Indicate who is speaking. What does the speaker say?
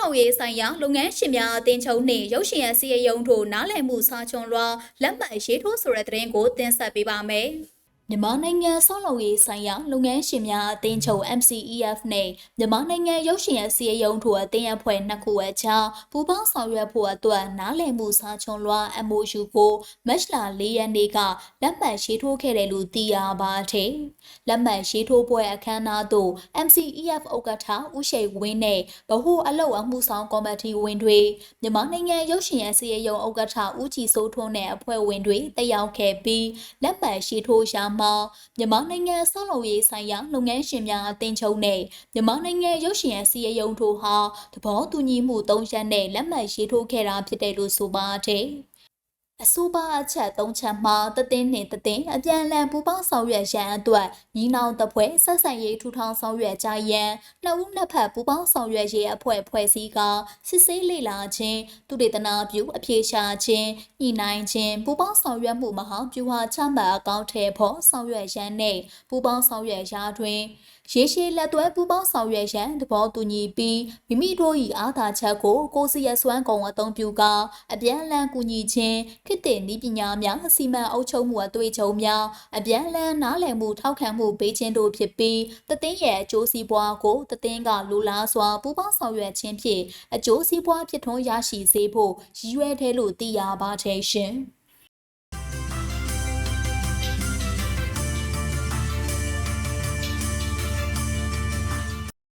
Speaker 1: လုပ်ရေးဆိုင်ရာလုပ်ငန်းရှင်များအသင်းချုပ်နှင့်ရုပ်ရှင်အစည်းအရုံးတို့နားလည်မှုစာချွန်လွှာလက်မှတ်ရေးထိုးဆိုတဲ့သတင်းကိုတင်ဆက်ပေးပါမယ်။ မြန်မာနိုင်ငံဆောက်လုပ်ရေးဆိုင်ရာလုပ်ငန်းရှင်များအသင်းချုပ် MCEF နဲ့မြန်မာနိုင်ငံရုပ်ရှင်အစည်းအရုံးတို့အသင်းအဖွဲ့နှစ်ခုအကြားပူးပေါင်းဆောင်ရွက်ဖို့အတွက်နားလည်မှုစာချွန်လွှာ MOU ကိုမတ်လ၄ရက်နေ့ကလက်မှတ်ရေးထိုးခဲ့တယ်လို့သိရပါတယ်။လက်မှတ်ရေးထိုးပွဲအခမ်းအနားသို့ MCEF ဥက္ကဋ္ဌဦးရှိန်ဝင်းနဲ့ဗဟိုအလုပ်အမှုဆောင်ကော်မတီဝင်တွေမြန်မာနိုင်ငံရုပ်ရှင်အစည်းအရုံးဥက္ကဋ္ဌဦးကြည်စိုးထွန်းနဲ့အဖွဲ့ဝင်တွေတက်ရောက်ခဲ့ပြီးလက်မှတ်ရေးထိုးရှာမှာမြန်မာနိုင်ငံဆောက်လုပ်ရေးဆိုင်ရာလုပ်ငန်းရှင်များအသင်းချုပ်နဲ့မြန်မာနိုင်ငံရုပ်ရှင်အစည်းအရုံးတို့ဟာသဘောတူညီမှု၃ရပ်နဲ့လက်မှတ်ရေးထိုးခဲ့တာဖြစ်တယ်လို့ဆိုပါတယ်။ အဆိုပါအချက်၃ချက်မှာတသင်းနှင့်တသင်းအပြန်အလှန်ပူးပေါင်းဆောင်ရွက်ရန်အတွက်ညီနောင်တပွဲဆက်ဆံရေးထူထောင်ဆောင်ရွက်ကြရန်နှစ်ဦးနှစ်ဖက်ပူးပေါင်းဆောင်ရွက်ရေးအဖွဲ့ဖွဲ့စည်းကစစ်ဆေးလေ့လာခြင်းသူတေသနာပြုအပြေရှာခြင်းညှိနှိုင်းခြင်းပူးပေါင်းဆောင်ရွက်မှုမဟာဗျူဟာချမှတ်အကောင့်ထဲဖို့ဆောင်ရွက်ရန်နဲ့ပူးပေါင်းဆောင်ရွက်ရာတွင်ရေရှည်လက်တွဲပူးပေါင်းဆောင်ရွက်ရန်သဘောတူညီပြီးမိမိတို့၏အာသာချက်ကိုကိုစီရစွမ်းကုံအသုံးပြုကာအပြန်အလှန်ကူညီခြင်းခေတ်သစ်နည်းပညာများအစီမံအုပ်ချုပ်မှုအတွေ့အကြုံများအပြန်အလှန်နားလည်မှုထောက်ခံမှုပေးခြင်းတို့ဖြစ်ပြီးတသင်းရဲ့အကျိုးစီးပွားကိုတသင်းကလူလားစွာပူးပေါင်းဆောင်ရွက်ခြင်းဖြင့်အကျိုးစီးပွားဖြစ်ထွန်းရရှိစေဖို့ရည်ရွယ်တယ်လို့သိရပါတယ်ရှင်။